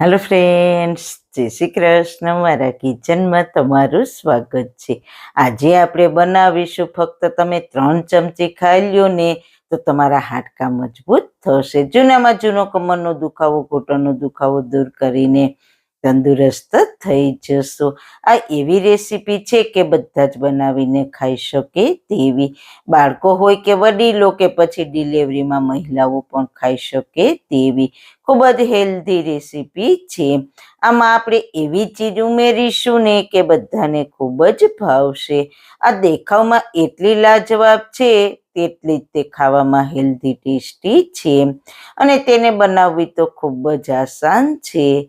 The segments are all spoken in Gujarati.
હેલો ફ્રેન્ડ્સ જય શ્રી કૃષ્ણ. મારા કિચનમાં તમારું સ્વાગત છે. આજે આપણે બનાવીશું ફક્ત તમે ત્રણ ચમચી ખાઈ લ્યો ને તો તમારા હાડકા મજબૂત થશે. જૂનામાં જૂનો કમરનો દુખાવો, ઘૂંટણનો દુખાવો દૂર કરીને તંદુરસ્ત થઈ જશો. આ એવી રેસીપી છે કે બધા જ બનાવીને ખાઈ શકે તેવી. બાળકો હોય કે વડીલો કે પછી ડિલિવરીમાં મહિલાઓ પણ ખાઈ શકે તેવી. ખૂબ જ હેલ્ધી રેસીપી છે. આમાં આપણે એવી ચીજ ઉમેરીશું ને કે બધાને ખૂબ જ ભાવશે. આ દેખાવમાં એટલી લાજવાબ છે, તેટલી જ તે ખાવામાં હેલ્ધી ટેસ્ટી છે. અને તેને બનાવવી તો ખૂબ જ આસાન છે.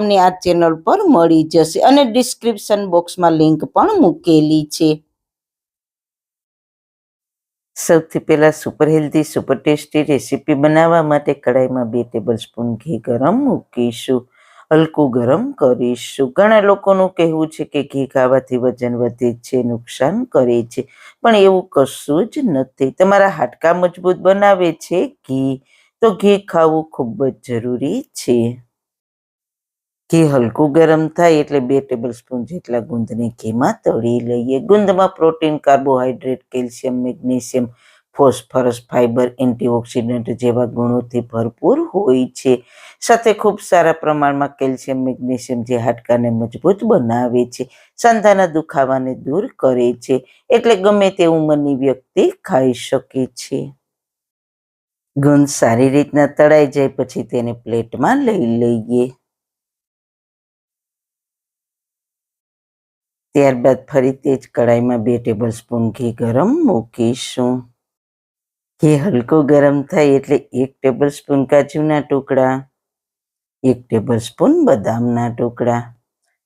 તમને આ ચેનલ પર મળી જશે અને ડિસ્ક્રિપ્શન બોક્સમાં લિંક પણ મૂકેલી છે. સૌથી પહેલા super healthy super tasty recipe બનાવવા માટે કઢાઈમાં બે ટેબલ સ્પૂન ઘી ગરમ મૂકીશું, હલકું ગરમ કરીશું. ઘણા લોકોનું કહેવું છે કે ઘી ખાવાથી વજન વધે છે, નુકસાન કરે છે, પણ એવું કશું જ નથી. તમારા હાડકા મજબૂત બનાવે છે ઘી. તો ઘી ખાવું ખૂબ જ જરૂરી છે. ઘી હલકું ગરમ થાય એટલે બે ટેબલ સ્પૂન જેટલા ગુંદને ઘીમાં તળી લઈએ. ગુંદમાં protein carbohydrate calcium magnesium phosphorus fibre antioxidant જેવા ગુણોથી ભરપૂર હોય છે. સાથે ખૂબ સારા પ્રમાણમાં કેલ્શિયમ મેગ્નેશિયમ જે હાડકાને મજબૂત બનાવે છે. સાંધાના દુખાવાને દૂર કરે છે. એટલે ગમે તે ઉંમરની વ્યક્તિ ખાઈ શકે છે. ગુંદ સારી રીતના તળાઈ જાય, પછી તેને પ્લેટમાં લઈ લઈએ. ત્યારબાદ ફરી તે જ કડાઈમાં બે ટેબલ સ્પૂન ઘી ગરમ મૂકીશું. ઘી હલકું ગરમ થાય એટલે એક ટેબલ સ્પૂન કાજુના ટુકડા, એક ટેબલ સ્પૂન બદામના ટુકડા,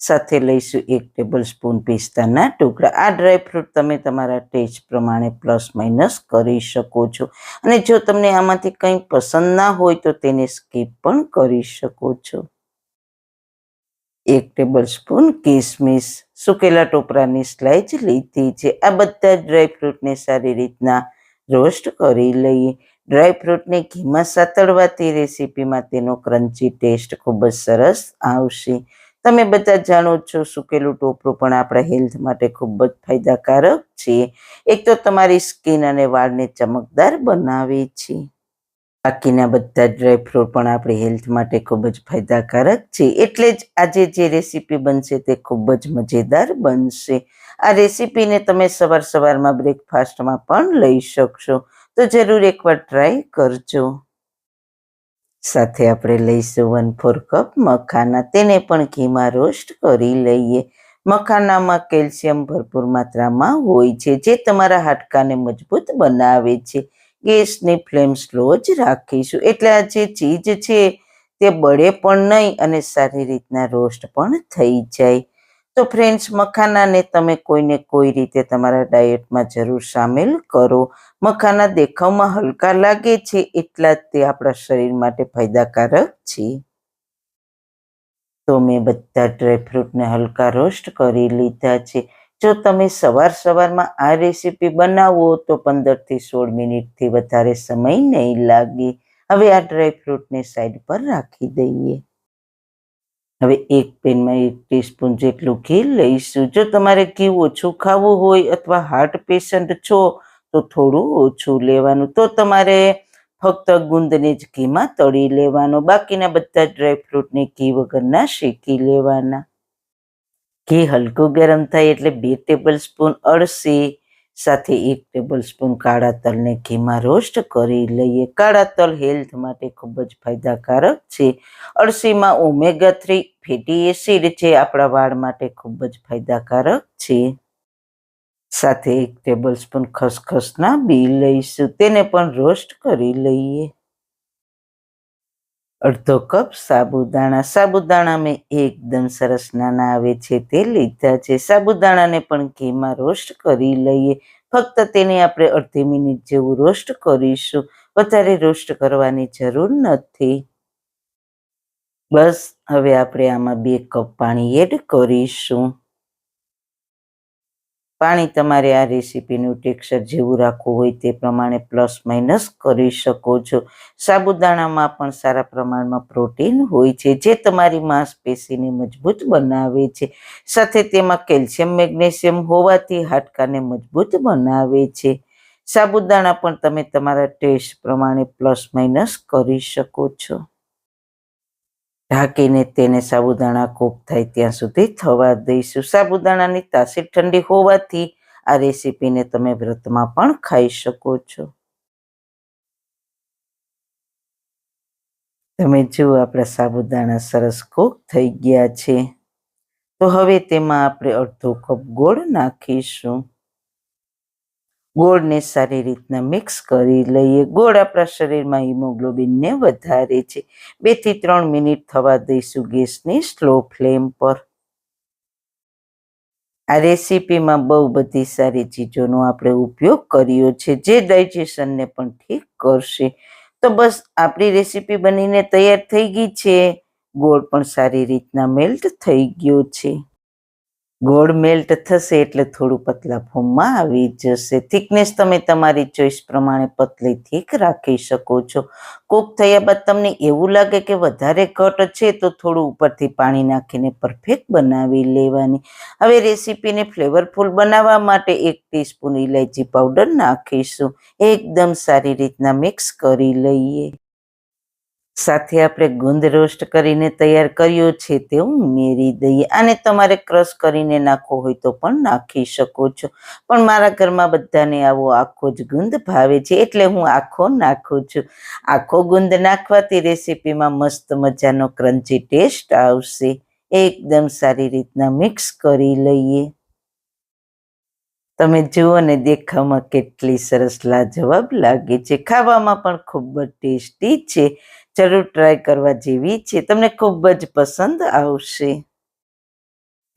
સાથે લઈશું એક ટેબલ સ્પૂન પિસ્તાના ટુકડા. આ ડ્રાયફ્રૂટ તમે તમારા ટેસ્ટ પ્રમાણે પ્લસ માઇનસ કરી શકો છો. અને જો તમને આમાંથી કંઈ પસંદ ના હોય તો તેને સ્કીપ પણ કરી શકો છો. એક ટેબલ સ્પૂન કિસમિસ, સુકેલા ટોપરાની સ્લાઇસ લીધી છે. આ બધા ડ્રાયફ્રૂટને સારી રીતના રોસ્ટ કરી લઈએ. ડ્રાયફ્રૂટને ઘીમાં સાતળવાથી રેસીપીમાં તેનો ક્રન્ચી ટેસ્ટ ખૂબ જ સરસ આવશે. તમે બધા જાણો છો સુકેલું ટોપરું પણ આપણા હેલ્થ માટે ખૂબ જ ફાયદાકારક છે. એક તો તમારી સ્કિન અને વાળને ચમકદાર બનાવે છે. બાકીના બધા ડ્રાયફ્રૂટ પણ આપણી હેલ્થ માટે ખૂબ જ ફાયદાકારક છે. એટલે જ આજે જે રેસીપી બનશે તે ખૂબ જ મજેદાર બનશે. આ રેસીપીને તમે સવાર સવારમાં બ્રેકફાસ્ટમાં પણ લઈ શકશો. તો જરૂર એકવાર ટ્રાય કરજો. સાથે આપણે લઈશું વન ફોર કપ મખાના. તેને પણ ઘીમાં રોસ્ટ કરી લઈએ. મખાનામાં કેલ્શિયમ ભરપૂર માત્રામાં હોય છે, જે તમારા હાડકાને મજબૂત બનાવે છે. ગેસની ફ્લેમ સ્લો જ રાખીશું. એટલે આ જે ચીજ છે તે બળે પણ નહીં અને સારી રીતના રોસ્ટ પણ થઈ જાય. તો ફ્રેન્ડ્સ, મખાનાને તમે કોઈને કોઈ રીતે તમારા ડાયટમાં જરૂર સામેલ કરો. મખાના દેખાવમાં હલકા લાગે છે, એટલા જ તે આપણા શરીર માટે ફાયદાકારક છે. તો મેં બધા ડ્રાયફ્રૂટને હલકા રોસ્ટ કરી લીધા છે. જો તમે સવાર સવારમાં આ રેસીપી બનાવો તો પંદરથી સોળ મિનિટથી વધારે સમય નહીં લાગે. હવે આ ડ્રાયફ્રૂટને સાઈડ પર રાખી દઈએ. હવે એક પેનમાં એક ટીસ્પૂન જેટલું ઘી લઈશું. જો તમારે ઘી ઓછું ખાવું હોય અથવા હાર્ટ પેશન્ટ છો, તો થોડું ઓછું લેવાનું. તો તમારે ફક્ત ગુંદને જ ઘીમાં તળી લેવાનો. બાકીના બધા ડ્રાયફ્રૂટને ઘી વગરના શેકી લેવાના. ઘી હલકું ગરમ થાય એટલે બે ટેબલ સ્પૂન અળસી, સાથે એક ટેબલ સ્પૂન કાળા તલને ઘીમાં રોસ્ટ કરી લઈએ. કાળા તલ હેલ્થ માટે ખૂબ જ ફાયદાકારક છે. અળસીમાં ઓમેગા થ્રી ફેટી એસિડ છે, આપણા વાળ માટે ખૂબ જ ફાયદાકારક છે. સાથે એક ટેબલ સ્પૂન ખસખસના બી લઈશું. તેને પણ રોસ્ટ કરી લઈએ. અડધો કપ સાબુદાણા. સાબુદાણા મેં એકદમ સરસ નાના આવે છે તે લીધા છે. સાબુદાણાને પણ ઘીમાં રોસ્ટ કરી લઈએ. ફક્ત તેને આપણે અડધી મિનિટ જેવું રોસ્ટ કરીશું. વધારે રોસ્ટ કરવાની જરૂર નથી. બસ, હવે આપણે આમાં બે કપ પાણી એડ કરીશું. પાણી તમારે આ રેસીપીનું ટેક્સચર જેવું રાખવું હોય તે પ્રમાણે પ્લસ માઇનસ કરી શકો છો. સાબુદાણામાં પણ સારા પ્રમાણમાં પ્રોટીન હોય છે, જે તમારી માંસપેશીને મજબૂત બનાવે છે. સાથે તેમાં કેલ્શિયમ, મેગ્નેશિયમ હોવાથી હાડકાને મજબૂત બનાવે છે. સાબુદાણા પણ તમે તમારા ટેસ્ટ પ્રમાણે પ્લસ માઇનસ કરી શકો છો. ઢાંકીને તેને સાબુદાણા કૂક થાય ત્યાં સુધી થવા દઈશું. સાબુદાણાની તાસીર ઠંડી હોવાથી આ રેસીપીને તમે વ્રતમાં પણ ખાઈ શકો છો. તમે જુઓ, આપણા સાબુદાણા સરસ કૂક થઈ ગયા છે. તો હવે તેમાં આપણે અડધો કપ ગોળ નાખીશું. ગોળને સારી રીતના મિક્સ કરી લઈએ. ગોળ આપણા શરીરમાં હિમોગ્લોબિનને વધારે છે. બેથી ત્રણ મિનિટ થવા દઈશું ગેસની સ્લો ફ્લેમ પર. આ રેસીપીમાં બહુ બધી સારી ચીજોનો આપણે ઉપયોગ કર્યો છે. જે ડાયજેશનને પણ ઠીક કરશે. તો બસ આપણી રેસીપી બનીને તૈયાર થઈ ગઈ છે. ગોળ પણ સારી રીતના મેલ્ટ થઈ ગયો છે. ગોળ મેલ્ટ થશે એટલે થોડું પતલા ફોર્મમાં આવી જશે. થિકનેસ તમે તમારી ચોઈસ પ્રમાણે પતલી થીક રાખી શકો છો. કૂક થયા બાદ તમને એવું લાગે કે વધારે ઘટ છે તો થોડું ઉપરથી પાણી નાખીને પરફેક્ટ બનાવી લેવાની. હવે રેસીપીને ફ્લેવરફુલ બનાવવા માટે એક ટીસ્પૂન ઇલાયચી પાવડર નાખીશું. એકદમ સારી રીતના મિક્સ કરી લઈએ. સાથે આપણે ગુંદ રોસ્ટ કરીને તૈયાર કર્યો છે તે ઉમેરી દઈએ. આને તમારે ક્રશ કરીને નાખવો હોય તો પણ નાખી શકો છો. પણ મારા ઘરમાં બધાને આવો આખો જ ગુંદ ભાવે છે એટલે હું આખો નાખું છું. આખો ગુંદ નાખવાથી રેસીપીમાં મસ્ત મજાનો ક્રન્ચી ટેસ્ટ આવશે. એકદમ સારી રીતના મિક્સ કરી લઈએ. તમે જુઓ ને દેખાવમાં કેટલી સરસ લાજવાબ લાગે છે. ખાવામાં પણ ખૂબ જ ટેસ્ટી છે. જરૂર ટ્રાય કરવા જેવી છે. તમને ખૂબ જ પસંદ આવશે.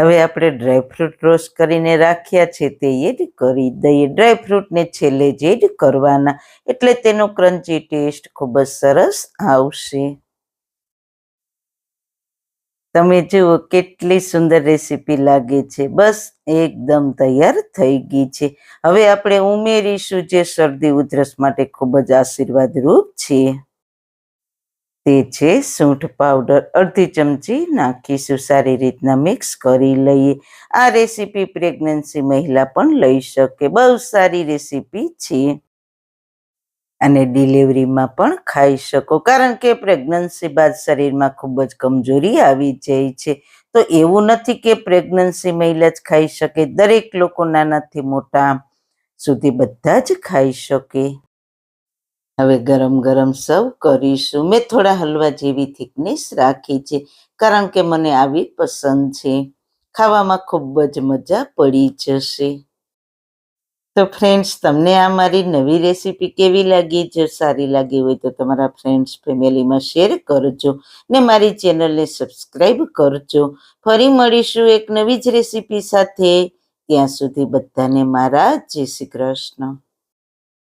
હવે આપણે ડ્રાયફ્રૂટ રોસ્ટ કરીને રાખ્યા છે તે એડ કરી દઈએ. ડ્રાયફ્રૂટને છેલ્લે જ એડ કરવાના. એટલે તેનો ક્રન્ચી ટેસ્ટ ખૂબ જ સરસ આવશે. તમે જુઓ કેટલી સુંદર રેસીપી લાગે છે. બસ એકદમ તૈયાર થઈ ગઈ છે. હવે આપણે ઉમેરીશું જે શરદી ઉધરસ માટે ખૂબ જ આશીર્વાદરૂપ છે. તે છે સૂંઠ પાવડર અડધી ચમચી નાખીશું. સારી રીતના મિક્સ કરી લઈએ. આ રેસીપી પ્રેગ્નન્સી મહિલા પણ લઈ શકે. બહુ સારી રેસીપી છે. અને ડિલિવરીમાં પણ ખાઈ શકો. કારણ કે પ્રેગ્નન્સી બાદ શરીરમાં ખૂબ જ કમજોરી આવી જાય છે. તો એવું નથી કે પ્રેગ્નન્સી મહિલા જ ખાઈ શકે. દરેક લોકો નાનાથી મોટા સુધી બધા જ ખાઈ શકે. હવે ગરમ ગરમ સર્વ કરીશું. મેં થોડા હલવા જેવી થિકનેસ રાખી છે, કારણ કે મને આવી પસંદ છે. ખાવામાં ખૂબ જ મજા પડી જશે. તો ફ્રેન્ડ્સ તમને આ મારી નવી રેસીપી કેવી લાગી? જો સારી લાગી હોય તો તમારા ફ્રેન્ડ્સ ફેમિલીમાં શેર કરજો ને મારી ચેનલને સબસ્ક્રાઈબ કરજો. ફરી મળીશું એક નવી જ રેસીપી સાથે. ત્યાં સુધી બધાને મારા જય શ્રી કૃષ્ણ.